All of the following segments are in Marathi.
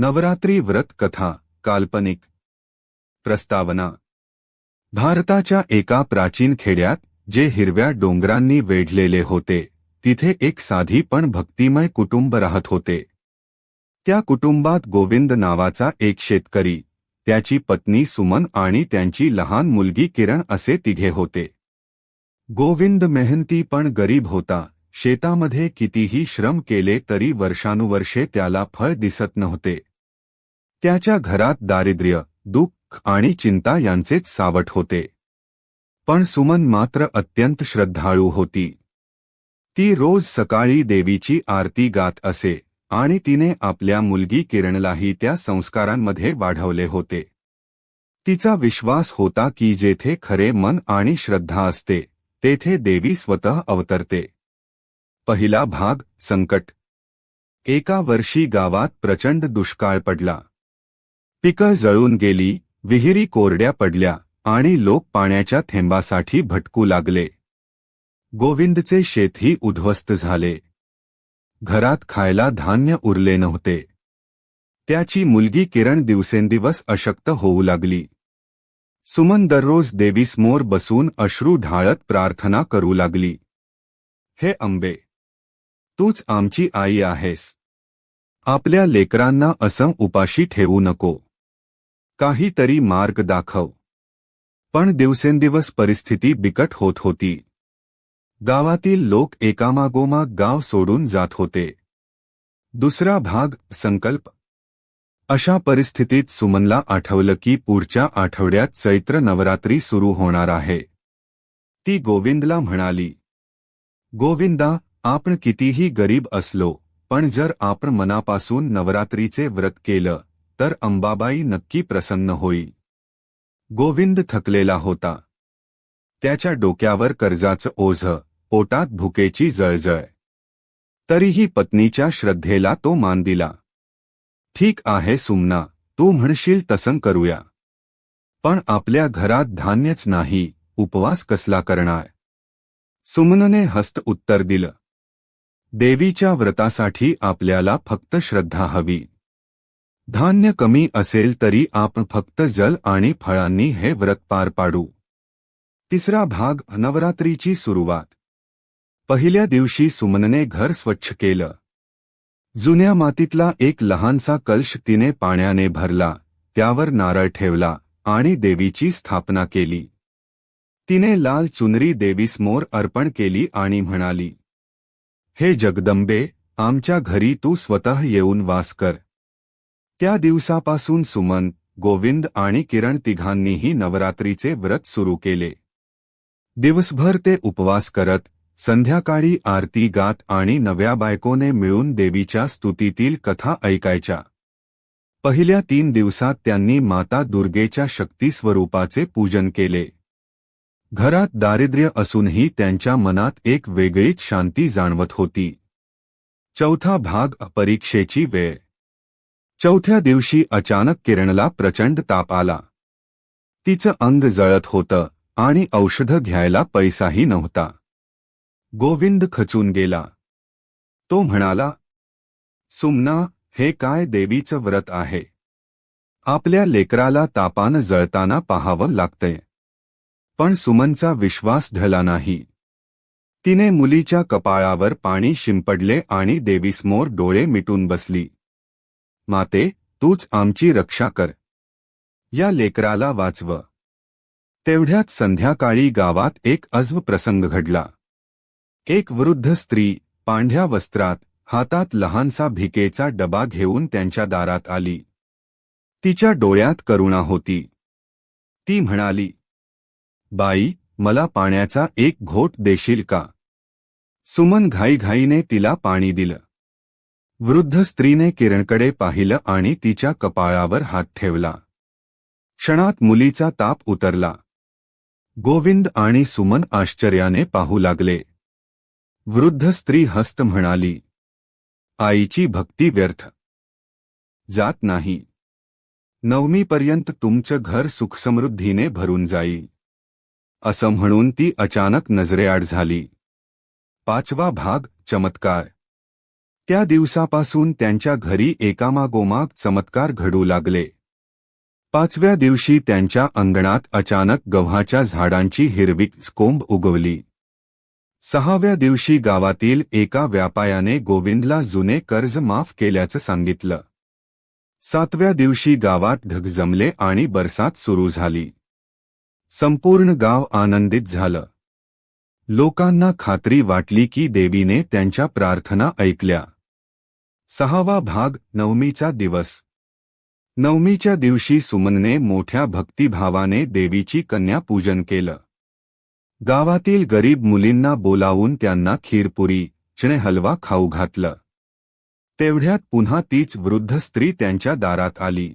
नवरात्री व्रत कथा काल्पनिक. प्रस्तावना. भारताच्या एका प्राचीन खेड्यात जे हिरव्या डोंगरांनी वेढलेले होते तिथे एक साधी पण भक्तिमय कुटुंब राहत होते. त्या कुटुंबात गोविंद नावाचा एक शेतकरी त्याची पत्नी सुमन आणि त्यांची लहान मुलगी किरण असे तिघे होते. गोविंद मेहनती पण गरीब होता शेतामध्ये कितीही श्रम केले तरी वर्षानुवर्षे त्याला फळ दिसत नव्हते. त्याच्या घरात दारिद्र्य दुःख आणि चिंता यांचेच सावट होते. पण सुमन मात्र अत्यंत श्रद्धाळू होती. ती रोज सकाळी देवीची आरती गात असे आणि तिने आपल्या मुलगी किरणलाही त्या संस्कारांमध्ये वाढवले होते. तिचा विश्वास होता की जेथे खरे मन आणि श्रद्धा असते तेथे देवी स्वतः अवतरते. पहिला भाग संकट. एका वर्षी गावात प्रचंड दुष्काळ पडला. पिकं जळून गेली विहिरी कोरड्या पडल्या आणि लोक पाण्याच्या थेंबासाठी भटकू लागले. गोविंदचे शेतही उद्ध्वस्त झाले. घरात खायला धान्य उरले नव्हते. त्याची मुलगी किरण दिवसेंदिवस अशक्त होऊ लागली. सुमन दररोज देवीसमोर बसून अश्रू ढाळत प्रार्थना करू लागली. हे अंबे तूच आमची आई आहेस. आपल्या लेकरांना असं उपाशी ठेवू नको. काहीतरी मार्ग दाखव. पण दिवसेंदिवस परिस्थिती बिकट होत होती. गावातील लोक एकामागोमाग गाव सोडून जात होते. दुसरा भाग संकल्प. अशा परिस्थितीत सुमनला आठवलं की पुढच्या आठवड्यात चैत्र नवरात्री सुरू होणार आहे. ती गोविंदला म्हणाली गोविंदा आपण कितीही गरीब असलो पण जर आपण मनापासून नवरात्रीचे व्रत केलं तर अंबाबाई नक्की प्रसन्न होई. गोविंद थकलेला होता. त्याच्या डोक्यावर कर्जाचं ओझ पोटात भुकेची जळजळ. तरीही पत्नीच्या श्रद्धेला तो मान दिला. ठीक आहे सुमना तू म्हणशील तसं करूया. पण आपल्या घरात धान्यच नाही उपवास कसला करणार? सुमनने हस्त उत्तर दिलं. देवीच्या व्रतासाठी आपल्याला फक्त श्रद्धा हवी. धान्य कमी असेल तरी आपण फक्त जल आणि फळांनी हे व्रत पार पाडू. तिसरा भाग नवरात्रीची सुरुवात. पहिल्या दिवशी सुमनने घर स्वच्छ केलं. जुन्या मातीतला एक लहानसा कलश तिने पाण्याने भरला त्यावर नारळ ठेवला आणि देवीची स्थापना केली. तिने लाल चुनरी देवीसमोर अर्पण केली आणि म्हणाली हे जगदंबे आमच्या घरी तू स्वतः येऊन वास कर. त्या दिवसापासून सुमन गोविंद आणि किरण तिघांनीही नवरात्रीचे व्रत सुरू केले. दिवसभर ते उपवास करत संध्याकाळी आरती गात आणि नव्या बायकोने मिळून देवीच्या स्तुतीतील कथा ऐकायच्या. पहिल्या तीन दिवसात त्यांनी माता दुर्गेच्या शक्ती स्वरूपाचे पूजन केले. घरात दारिद्र्य असूनही त्यांच्या मनात एक वेगळीच शांती जाणवत होती. चौथा भाग परीक्षेची वेळ. चौथ्या दिवशी अचानक किरणला प्रचंड ताप आला. तिचं अंग जळत होतं आणि औषधं घ्यायला पैसाही नव्हता. गोविंद खचून गेला. तो म्हणाला सुमना हे काय देवीचं व्रत आहे? आपल्या लेकराला तापानं जळताना पाहावं लागतंय. पण सुमनचा विश्वास ढळला नाही. तिने मुलीच्या कपाळावर पाणी शिंपडले आणि देवीसमोर डोळे मिटून बसली. माते तूच आमची रक्षा कर. या लेकराला वाचव. तेवढ्यात संध्याकाळी गावात एक अज्व प्रसंग घडला. एक वृद्ध स्त्री पांढ्या वस्त्रात हातात लहानसा भिकेचा डबा घेऊन त्यांच्या दारात आली. तिच्या डोळ्यात करुणा होती. ती म्हणाली बाई मला पाण्याचा एक घोट देशील का? सुमन घाईघाईने तिला पाणी दिलं. वृद्ध स्त्रीने किरणकडे पाहिलं आणि तिच्या कपाळावर हात ठेवला. क्षणात मुलीचा ताप उतरला. गोविंद आणि सुमन आश्चर्याने पाहू लागले. वृद्ध स्त्री हस्त म्हणाली आईची भक्ती व्यर्थ. जात नाही. नवमीपर्यंत तुमचं घर सुखसमृद्धीने भरून जाई असं म्हणून ती अचानक नजरेआड झाली. पाचवा भाग चमत्कार. त्या दिवसापासून त्यांच्या घरी एकामागोमाग चमत्कार घडू लागले. पाचव्या दिवशी त्यांच्या अंगणात अचानक गव्हाच्या झाडांची हिरवी कोंब उगवली. सहाव्या दिवशी गावातील एका व्यापायाने गोविंदला जुने कर्ज माफ केल्याचं सांगितलं. सातव्या दिवशी गावात ढग जमले आणि बरसात सुरू झाली. संपूर्ण गाव आनंदित झालं. लोकांना खात्री वाटली की देवीने त्यांच्या प्रार्थना ऐकल्या. सहावा भाग नवमीचा दिवस. नवमीच्या दिवशी सुमनने मोठ्या भक्तिभावाने देवीची कन्या पूजन केलं. गावातील गरीब मुलींना बोलावून त्यांना खीरपुरी चिणे हलवा खाऊ घातलं. तेवढ्यात पुन्हा तीच वृद्ध स्त्री त्यांच्या दारात आली.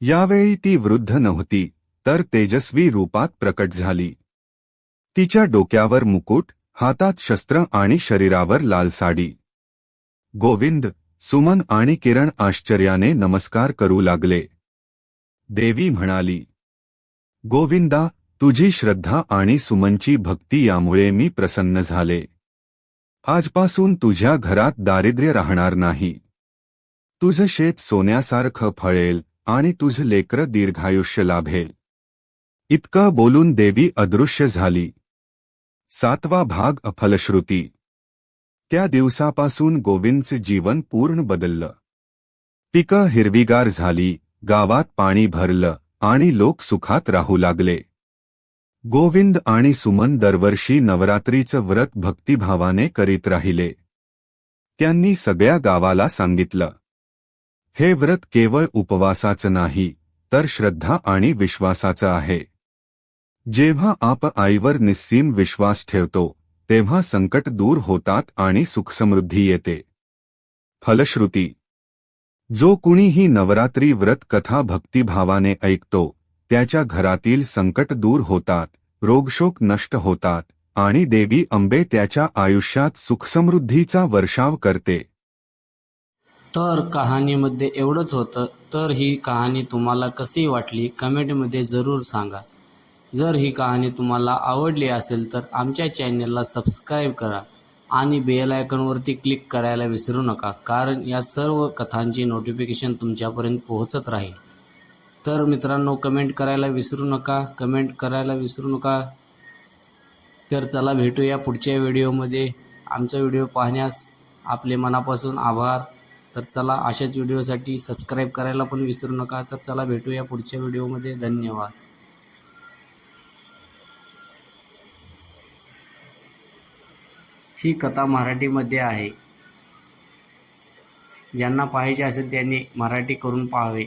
यावेळी ती वृद्ध नव्हती तर तेजस्वी रूपात प्रकट झाली. तिच्या डोक्यावर मुकुट हातात शस्त्र आणि शरीरावर लाल साडी. गोविंद सुमन आणि किरण आश्चर्याने नमस्कार करू लागले. देवी म्हणाली गोविंदा तुझी श्रद्धा आणि सुमनची भक्ती यामुळे मी प्रसन्न झाले. आजपासून तुझ्या घरात दारिद्र्य राहणार नाही. तुझं शेत सोन्यासारखं फळेल आणि तुझं लेकरं दीर्घायुष्य लाभेल. इतकं बोलून देवी अदृश्य झाली. सातवा भाग अफलश्रुती त्या दिवसापासून गोविंदचं जीवन पूर्ण बदललं. पिकं हिरवीगार झाली गावात पाणी भरलं आणि लोक सुखात राहू लागले. गोविंद आणि सुमन दरवर्षी नवरात्रीचं व्रत भक्तिभावाने करीत राहिले. त्यांनी सगळ्या गावाला सांगितलं. हे व्रत केवळ उपवासाचं नाही तर श्रद्धा आणि विश्वासाचं आहे. जेव्हा आप आईवर निस्सीम विश्वास ठेवतो तेव्हा संकट दूर होतात आणि सुखसमृद्धी येते. फलश्रुती. जो कुणीही नवरात्री व्रत कथा भक्तिभावाने ऐकतो त्याच्या घरातील संकट दूर होतात रोगशोक नष्ट होतात आणि देवी अंबे त्याच्या आयुष्यात सुखसमृद्धीचा वर्षाव करते. तर कहाणीमध्ये एवढंच होतं तर ही कहाणी तुम्हाला कशी वाटली कमेंटमध्ये जरूर सांगा. जर ही कहाणी तुम्हाला आवडली असेल तर आमच्या चॅनलला सबस्क्राईब करा आणि बेल आयकॉनवरती क्लिक करायला विसरू नका कारण या सर्व कथांची नोटिफिकेशन तुमच्यापर्यंत पोहोचत राहील. तर मित्रांनो कमेंट करायला विसरू नका कमेंट करायला विसरू नका. तर चला भेटूया पुढच्या व्हिडिओमध्ये. आमचा व्हिडिओ पाहण्यास आपले मनापासून आभार. तर चला अशाच व्हिडिओसाठी सबस्क्राईब करायला पण विसरू नका. तर चला भेटूया पुढच्या व्हिडिओमध्ये. धन्यवाद. ही कथा मराठीमध्ये आहे. ज्यांना पाहायचे असेल त्यांनी मराठी करून पाहावे.